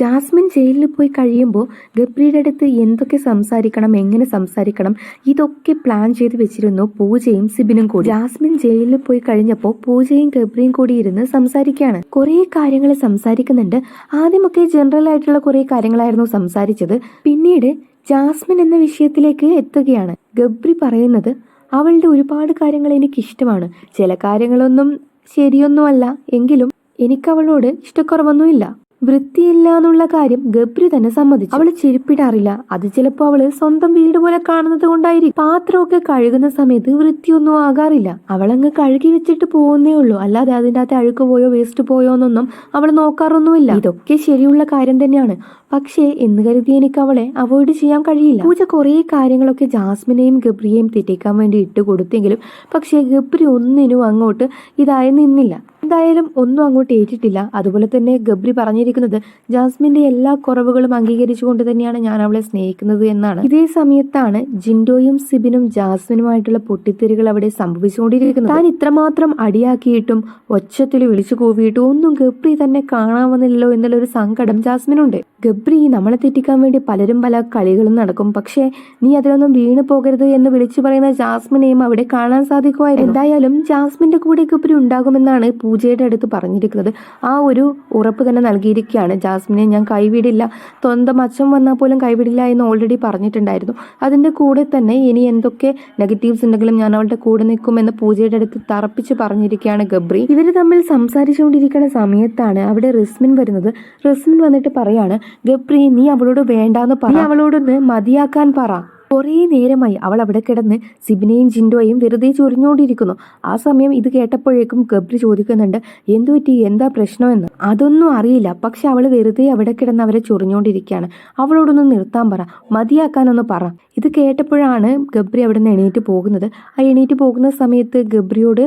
Jasmine ജയിലിൽ പോയി കഴിയുമ്പോൾ ഗബ്രിയുടെ അടുത്ത് എന്തൊക്കെ സംസാരിക്കണം എങ്ങനെ സംസാരിക്കണം ഇതൊക്കെ പ്ലാൻ ചെയ്ത് വെച്ചിരുന്നു പൂജയും സിബിനും കൂടി. ജാസ്മിൻ ജയിലിൽ പോയി കഴിഞ്ഞപ്പോൾ പൂജയും ഗബ്രിയും കൂടി ഇരുന്ന് സംസാരിക്കുകയാണ് കുറേ കാര്യങ്ങൾ സംസാരിക്കുന്നുണ്ട്. ആദ്യമൊക്കെ ജനറൽ ആയിട്ടുള്ള കുറേ കാര്യങ്ങളായിരുന്നു സംസാരിച്ചത്. പിന്നീട് ജാസ്മിൻ എന്ന വിഷയത്തിലേക്ക് എത്തുകയാണ്. ഗബ്രി പറയുന്നത് അവളുടെ ഒരുപാട് കാര്യങ്ങൾ എനിക്ക് ഇഷ്ടമാണ് ചില കാര്യങ്ങളൊന്നും ശരിയൊന്നുമല്ല. എങ്കിലും എനിക്ക് അവളോട് ഇഷ്ടക്കുറവൊന്നുമില്ല. വൃത്തിയില്ല എന്നുള്ള കാര്യം ഗബ്രി തന്നെ സമ്മതിച്ചു. അവൾ ചെരുപ്പിടാറില്ല. അത് ചിലപ്പോ അവൾ സ്വന്തം വീട് പോലെ കാണുന്നത് കൊണ്ടായിരിക്കും. പാത്രമൊക്കെ കഴുകുന്ന സമയത്ത് വൃത്തിയൊന്നും ആകാറില്ല. അവളങ്ങ് കഴുകി വെച്ചിട്ട് പോകുന്നേ ഉള്ളൂ. അല്ലാതെ അതിന്റെ അകത്ത് അഴുക്ക് പോയോ വേസ്റ്റ് പോയോ എന്നൊന്നും അവൾ നോക്കാറൊന്നുമില്ല. ഇതൊക്കെ ശരിയുള്ള കാര്യം തന്നെയാണ്. പക്ഷേ എന്ന് കരുതി എനിക്ക് അവളെ അവോയ്ഡ് ചെയ്യാൻ കഴിയില്ല. പൂജ കുറേ കാര്യങ്ങളൊക്കെ ജാസ്മിനെയും ഗബ്രിയെയും തെറ്റിക്കാൻ വേണ്ടി ഇട്ട് കൊടുത്തെങ്കിലും പക്ഷേ ഗബ്രി ഒന്നിനും അങ്ങോട്ട് ഇതായി നിന്നില്ല. എന്തായാലും ഒന്നും അങ്ങോട്ട് ഏറ്റിട്ടില്ല. അതുപോലെ തന്നെ ഗബ്രി പറഞ്ഞിരിക്കുന്നത് ജാസ്മിന്റെ എല്ലാ കുറവുകളും അംഗീകരിച്ചുകൊണ്ട് തന്നെയാണ് ഞാൻ അവളെ സ്നേഹിക്കുന്നത് എന്നാണ്. ഇതേ സമയത്താണ് ജിൻഡോയും സിബിനും ജാസ്മിനുമായിട്ടുള്ള പൊട്ടിത്തെറികൾ അവിടെ സംഭവിച്ചുകൊണ്ടിരിക്കുന്നത്. താൻ ഇത്രമാത്രം അടിയാക്കിയിട്ടും ഒച്ചത്തിൽ വിളിച്ചു കൂവിയിട്ടും ഒന്നും ഗബ്രി തന്നെ കാണാവുന്നില്ലല്ലോ എന്നുള്ള ഒരു സങ്കടം ജാസ്മിനുണ്ട്. ഗബ്രി നമ്മളെ തെറ്റിക്കാൻ വേണ്ടി പലരും പല കളികളും നടക്കും. പക്ഷേ നീ അതിലൊന്നും വീണു പോകരുത് എന്ന് വിളിച്ചു പറയുന്ന ജാസ്മിനെയും അവിടെ കാണാൻ സാധിക്കുമായിരുന്നു. എന്തായാലും ജാസ്മിന്റെ കൂടെ ഗബ്രി ഉണ്ടാകുമെന്നാണ് പൂജയുടെ അടുത്ത് പറഞ്ഞിരിക്കുന്നത്. ആ ഒരു ഉറപ്പ് തന്നെ നൽകിയിരിക്കുകയാണ്. ജാസ്മിനെ ഞാൻ കൈവിടില്ല. സ്വന്തം അച്ഛൻ വന്നാൽ പോലും കൈവിടില്ല എന്ന് ഓൾറെഡി പറഞ്ഞിട്ടുണ്ടായിരുന്നു. അതിന്റെ കൂടെ തന്നെ ഇനി എന്തൊക്കെ നെഗറ്റീവ്സ് ഉണ്ടെങ്കിലും ഞാൻ അവളുടെ കൂടെ നിൽക്കുമെന്ന് പൂജയുടെ അടുത്ത് തറപ്പിച്ച് പറഞ്ഞിരിക്കുകയാണ് ഗബ്രി. ഇവർ തമ്മിൽ സംസാരിച്ചുകൊണ്ടിരിക്കുന്ന സമയത്താണ് അവിടെ റിസ്മിൻ വരുന്നത്. റിസ്മിൻ വന്നിട്ട് പറയാണ് ഗബ്രി നീ അവളോട് വേണ്ടാന്ന് പറ. അവളോടൊന്ന് മതിയാക്കാൻ പറ. കുറേ നേരമായി അവൾ അവിടെ കിടന്ന് സിബിനെയും ജിൻഡോയും വെറുതെ ചൊരിഞ്ഞുകൊണ്ടിരിക്കുന്നു ആ സമയം ഇത് കേട്ടപ്പോഴേക്കും ഗബ്രി ചോദിക്കുന്നുണ്ട് എന്തു പറ്റി? എന്താ പ്രശ്നമെന്ന് അതൊന്നും അറിയില്ല. പക്ഷെ അവൾ വെറുതെ അവിടെ കിടന്ന് അവരെ ചൊറിഞ്ഞുകൊണ്ടിരിക്കുകയാണ് അവളോടൊന്ന് നിർത്താൻ പറ. മതിയാക്കാനൊന്ന് പറ. ഇത് കേട്ടപ്പോഴാണ് ഗബ്രി അവിടെ നിന്ന് എണീറ്റ് പോകുന്നത്. ആ എണീറ്റ് പോകുന്ന സമയത്ത് ഗബ്രിയോട്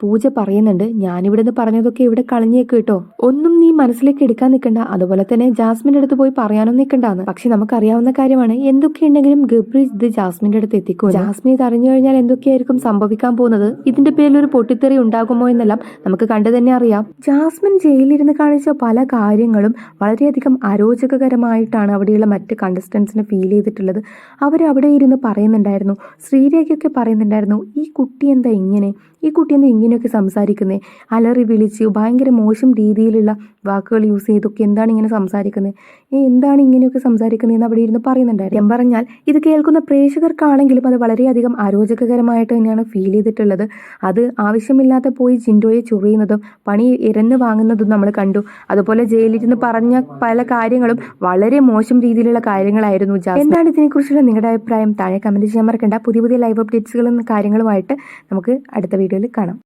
പൂജ പറയുന്നുണ്ട്. ഞാനിവിടെ നിന്ന് പറഞ്ഞതൊക്കെ ഇവിടെ കളഞ്ഞേക്ക് കേട്ടോ. ഒന്നും നീ മനസ്സിലേക്ക് എടുക്കാൻ നിൽക്കണ്ട. അതുപോലെ തന്നെ ജാസ്മിന്റെ അടുത്ത് പോയി പറയാനും നിൽക്കണ്ടാന്ന്. പക്ഷെ നമുക്കറിയാവുന്ന കാര്യമാണ് എന്തൊക്കെയുണ്ടെങ്കിലും ഗബ്രി ഇത് ജാസ്മിന്റെ അടുത്ത് എത്തിക്കും ജാസ്മിൻ ഇത് അറിഞ്ഞു കഴിഞ്ഞാൽ എന്തൊക്കെയായിരിക്കും സംഭവിക്കാൻ പോകുന്നത്? ഇതിന്റെ പേരിൽ ഒരു പൊട്ടിത്തെറി ഉണ്ടാകുമോ എന്നെല്ലാം നമുക്ക് കണ്ടു തന്നെ അറിയാം. ജാസ്മിൻ ജയിലിരുന്ന് കാണിച്ച പല കാര്യങ്ങളും വളരെയധികം അരോചകകരമായിട്ടാണ് അവിടെയുള്ള മറ്റ് കണ്ടസ്റ്റൻസിന് ഫീൽ ചെയ്തിട്ടുള്ളത്. അവരവിടെ ഇരുന്ന് പറയുന്നുണ്ടായിരുന്നു. ശ്രീരേഖയൊക്കെ പറയുന്നുണ്ടായിരുന്നു. ഈ കുട്ടി എന്താ ഇങ്ങനെ? ഈ കുട്ടി എന്താ ഇങ്ങനെയൊക്കെ സംസാരിക്കുന്നത് അലറി വിളിച്ച് ഭയങ്കര മോശം രീതിയിലുള്ള വാക്കുകൾ യൂസ് ചെയ്തൊക്കെ എന്താണ് ഇങ്ങനെ സംസാരിക്കുന്നത് ഏ എന്താണ് ഇങ്ങനെയൊക്കെ സംസാരിക്കുന്നതെന്ന് അവിടെ ഇരുന്ന് പറയുന്നുണ്ടായിരുന്നു. ഞാൻ പറഞ്ഞാൽ ഇത് കേൾക്കുന്ന പ്രേക്ഷകർക്കാണെങ്കിലും അത് വളരെയധികം അരോചകകരമായിട്ട് തന്നെയാണ് ഫീൽ ചെയ്തിട്ടുള്ളത്. അത് ആവശ്യമില്ലാതെ പോയി ജിൻഡോയെ ചൊറിയുന്നതും പണി ഇരന്ന് വാങ്ങുന്നതും നമ്മൾ കണ്ടു. അതുപോലെ ജയിലിൽ ജയിലിരുന്ന് പറഞ്ഞ പല കാര്യങ്ങളും വളരെ മോശം രീതിയിലുള്ള കാര്യങ്ങളായിരുന്നു എന്താണ് ഇതിനെക്കുറിച്ചുള്ള നിങ്ങളുടെ അഭിപ്രായം? താഴെ കമന്റ് ചെയ്യാൻ മറക്കണ്ട. പുതിയ പുതിയ ലൈവ് അപ്ഡേറ്റ്സുകളും കാര്യങ്ങളുമായിട്ട് നമുക്ക് അടുത്ത വീഡിയോയിൽ കാണാം.